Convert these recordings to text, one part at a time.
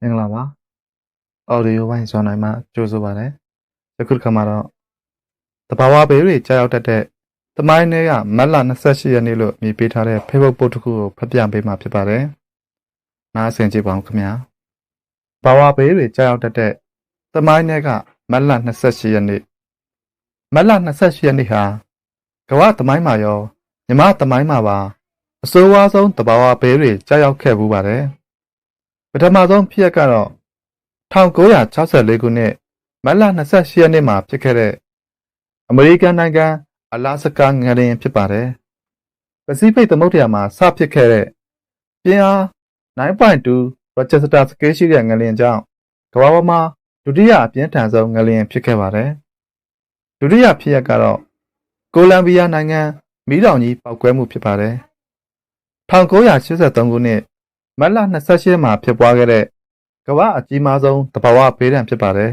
မင်္ဂလာပါ audio ဝိုင်းဇွန်နိုင်မှာကြိုဆိုပါရစေယခုတစ်ခါမှာတော့တဘာဝဘေးတွေကြာရောက်တတ်တဲ့သမိုင်းတွေကမတ်လ28ရက်နေ့လို့အမည်ပေးထားတဲ့ Facebook post တစ်ခုကိုဖတ်ပြပေးမှာဖြစ်ပါတယ်နားဆင်ကြည့်ပါဦးခင်ဗျာတဘာဝဘေးတွေကြာရောက်တတ်တဲ့သမိုင်းတွေကမတ်လ28ရက်နေ့မတ်လ28ရက်နေ့ဟာကမ္ဘာသမိုင်းမှာရောမြမသမိုင်းမှာပါအဆိုးဝါးဆုံးတဘာဝဘေးတွေကြာရောက်ခဲ့ဘူးပါတယ် ပထမဆုံးဖြစ်ရက်ကတော့1964ခုနှစ်မတ်လ28ရက်နေ့မှာဖြစ်ခဲ့တဲ့အမေရိကန်နိုင်ငံအလာစကာငလျင်ဖြစ်ပါတယ်။ပစိဖိတ်သမုဒ္ဒရာမှာစဖြစ်ခဲ့တဲ့ပြင်းအား9.2 Rochester scale ရှိတဲ့ငလျင်ကြောင့်ကမ္ဘာပေါ်မှာဒုတိယအပြင်းထန်ဆုံးငလျင်ဖြစ်ခဲ့ပါတယ်။ဒုတိယဖြစ်ရပ်ကတော့ကိုလံဘီယာနိုင်ငံမီးတောင်ကြီးပောက်ကွဲမှုဖြစ်ပါတယ်။1983ခုနှစ် မတ်လ28မှာဖြစ်ပွားခဲ့တဲ့ကမ္ဘာအကြီးမားဆုံးတဘာဝဘေးဒဏ်ဖြစ်ပါတယ်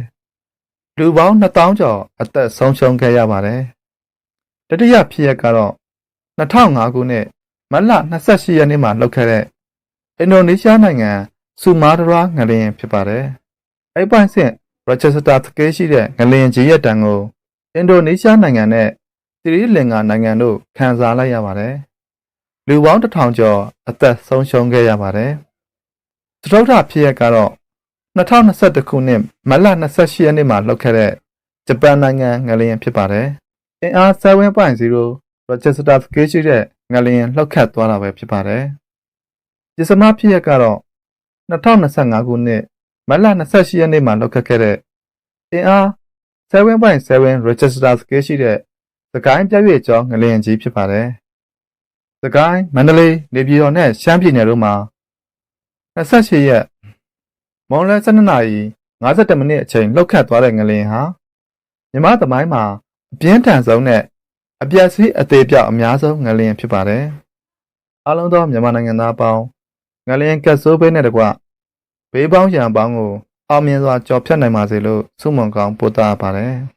။လူပေါင်း2000ကျော်အသက်ဆုံးရှုံးခဲ့ရပါတယ်။တတိယဖြစ်ရပ်ကတော့2005ခုနှစ်မတ်လ28ရက်နေ့မှာလုပ်ခဲ့တဲ့အင်ဒိုနီးရှားနိုင်ငံဆူမာတရာငလျင်ဖြစ်ပါတယ်။အဲ့ပိုင်းဆင့်ရိုချက်စတာသကေးရှိတဲ့ငလျင်ကြီးရဲ့တံကိုအင်ဒိုနီးရှားနိုင်ငံနဲ့သီရိလင်္ကာနိုင်ငံတို့ခံစားလိုက်ရပါတယ်။ လူပေါင်း1000ကျော်အသက်ဆုံးရှုံးခဲ့ရပါတယ်။သတုထဖြစ်ရပ်ကတော့2021ခုနှစ်မတ်လ28ရက်နေ့မှာလှုပ်ခဲ့တဲ့ဂျပန်နိုင်ငံငလျင်ဖြစ်ပါတယ်။အင်အား7.0 Rochester scale ရှိတဲ့ငလျင်လှုပ်ခတ်သွားတာပဲဖြစ်ပါတယ်။ဒီစမဖြစ်ရပ်ကတော့2025ခုနှစ်မတ်လ28ရက်နေ့မှာလှုပ်ခတ်ခဲ့တဲ့အင်အား7.7 Rochester scale ရှိတဲ့သကိုင်းပြည့်ရွေ့ကျော်ငလျင်ကြီးဖြစ်ပါတယ်။ သကိုင်းမန္တလေးနေပြည်တော်နဲ့ရှမ်းပြည်နယ်တို့မှာ28ရက်မွန်လွဲ12နာရီ52မိနစ်အချိန်လှုပ်ခတ်သွားတဲ့ငလျင်ဟာမြမသမိုင်းမှာအပြင်းထန်ဆုံးနဲ့အပြတ်စီးအသေးပြောက်အများဆုံးငလျင်ဖြစ်ပါတယ်။အားလုံးသောမြန်မာနိုင်ငံသားအပေါင်းငလျင်ကတ်ဆိုးဘေးနဲ့တကွဘေးပေါင်းရန်ပေါင်းကိုအောင်မြင်စွာကြော်ဖြတ်နိုင်ပါစေလို့ဆုမွန်ကောင်းပို့သပါတယ်။